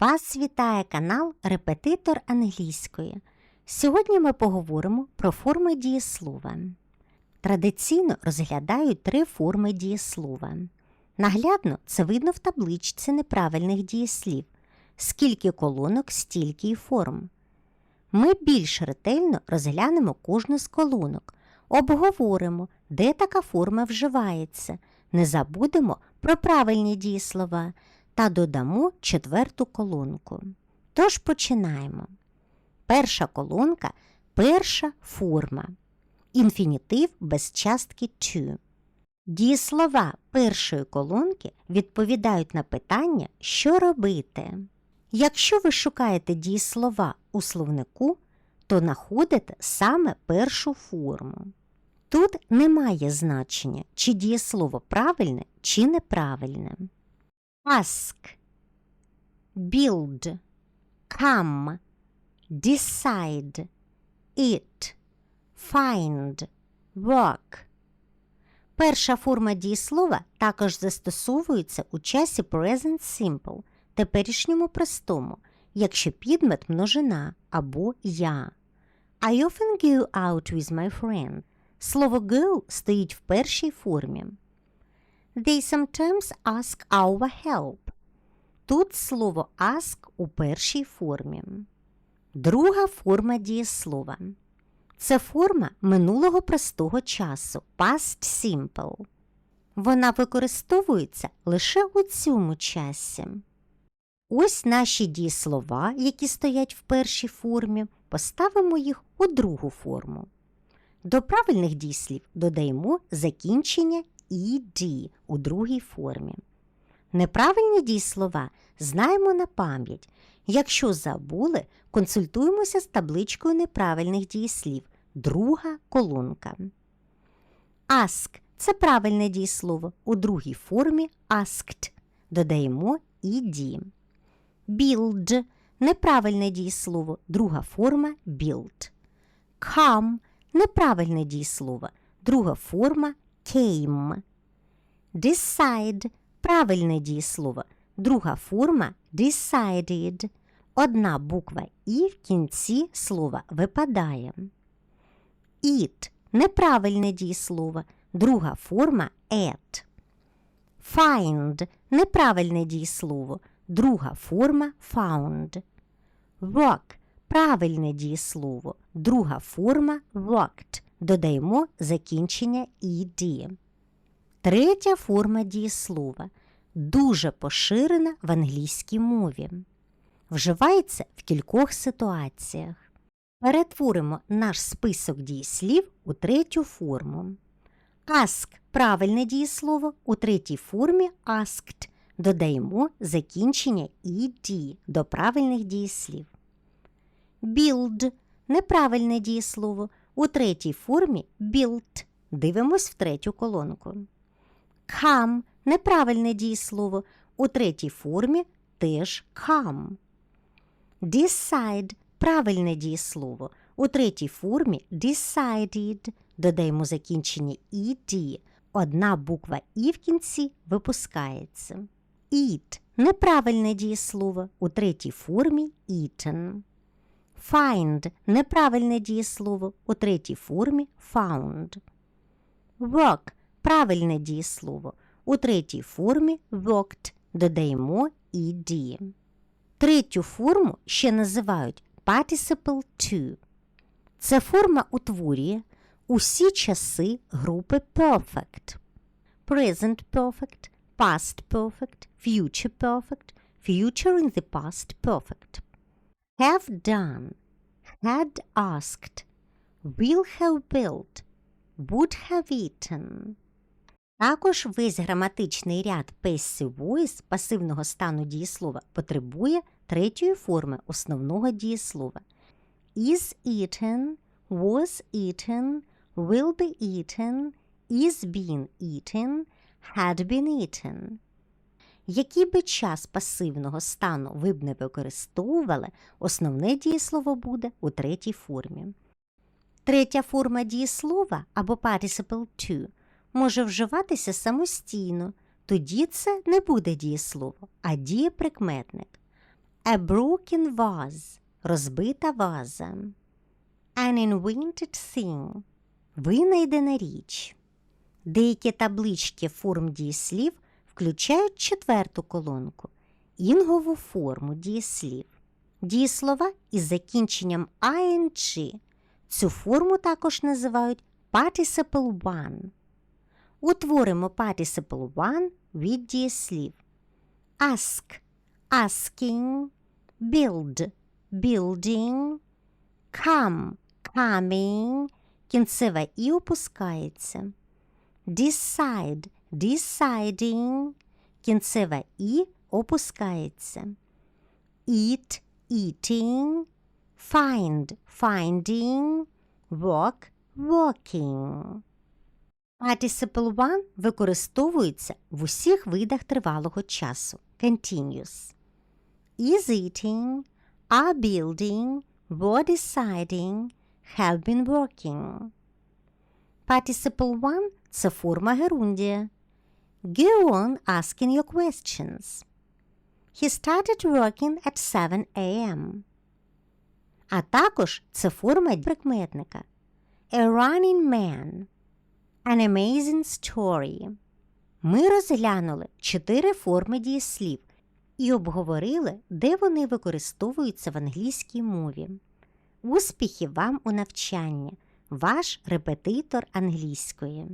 Вас вітає канал Репетитор англійської. Сьогодні ми поговоримо про форми дієслова. Традиційно розглядають три форми дієслова. Наглядно це видно в табличці неправильних дієслів. Скільки колонок, стільки й форм. Ми більш ретельно розглянемо кожну з колонок, обговоримо, де така форма вживається, не забудемо про правильні дієслова та додамо четверту колонку. Тож починаємо. Перша колонка перша форма. Інфінітив без частки to. Дієслова першої колонки відповідають на питання, що робити. Якщо ви шукаєте дієслова у словнику, то знаходите саме першу форму. Тут немає значення, чи дієслово правильне, чи неправильне. Ask, build, come, decide, eat, find, work. Перша форма дієслова також застосовується у часі present simple, теперішньому простому, якщо підмет множина або я. I often go out with my friend. Слово go стоїть в першій формі. They sometimes ask our help. Тут слово ask у першій формі. Друга форма дієслова. Це форма минулого простого часу past simple. Вона використовується лише у цьому часі. Ось наші дієслова, які стоять в першій формі, поставимо їх у другу форму. До правильних дієслів додаємо закінчення «ed» у другій формі. Неправильні дієслова знаємо на пам'ять. Якщо забули, консультуємося з табличкою неправильних дієслів. Друга колонка. Ask це правильне дієслово. У другій формі asked. Додаємо «ed». Build неправильне дієслово. Друга форма build. Come неправильне дієслово. Друга форма came. Decide правильне дієслово. Друга форма decided. Одна буква І в кінці слова випадає. Eat неправильне дієслово. Друга форма at. Find неправильне дієслово. Друга форма found. Work правильне дієслово. Друга форма worked. Додаємо закінчення «ed». Третя форма дієслова дуже поширена в англійській мові. Вживається в кількох ситуаціях. Перетворимо наш список дієслів у третю форму. Ask правильне дієслово у третій формі asked. Додаємо закінчення «ed» до правильних дієслів. Build неправильне дієслово. У третій формі built. Дивимось в третю колонку. Come неправильне дієслово. У третій формі теж come. Decide правильне дієслово. У третій формі decided. Додаємо закінчення «ed». Одна буква І в кінці випускається. Eat неправильне дієслово. У третій формі eaten. Find неправильне дієслово. У третій формі found. Work правильне дієслово. У третій формі worked. Додаємо «ed». Третю форму ще називають participle to. Це форма утворює усі часи групи perfect. Present perfect, past perfect, future perfect, future in the past perfect. Have done, had asked, will have built, would have eaten. Також весь граматичний ряд passive voice пасивного стану дієслова потребує третьої форми основного дієслова. Is eaten, was eaten, will be eaten, is been eaten, had been eaten. Який би час пасивного стану ви б не використовували, основне дієслово буде у третій формі. Третя форма дієслова або participle to може вживатися самостійно, тоді це не буде дієслово, а дієприкметник. A broken vase – розбита ваза. An invented thing – винайдена річ. Деякі таблички форм дієслів включають четверту колонку – інгову форму дієслів. Дієслова із закінченням ing. Цю форму також називають participle one. Утворимо participle one від дієслів. Ask – asking, build – building, come – coming, кінцева і опускається. Decide – deciding, кінцева і опускається. Eat – eating, find – finding, walk – walking. Participle one використовується в усіх видах тривалого часу. Continuous. Is eating, are building, were deciding, have been working. Participle one – це форма герундія. Go on asking your questions. He started working at 7 a.m. А також це форма прикметника. A running man. An amazing story. Ми розглянули чотири форми дієслів і обговорили, де вони використовуються в англійській мові. Успіхів вам у навчанні! Ваш репетитор англійської.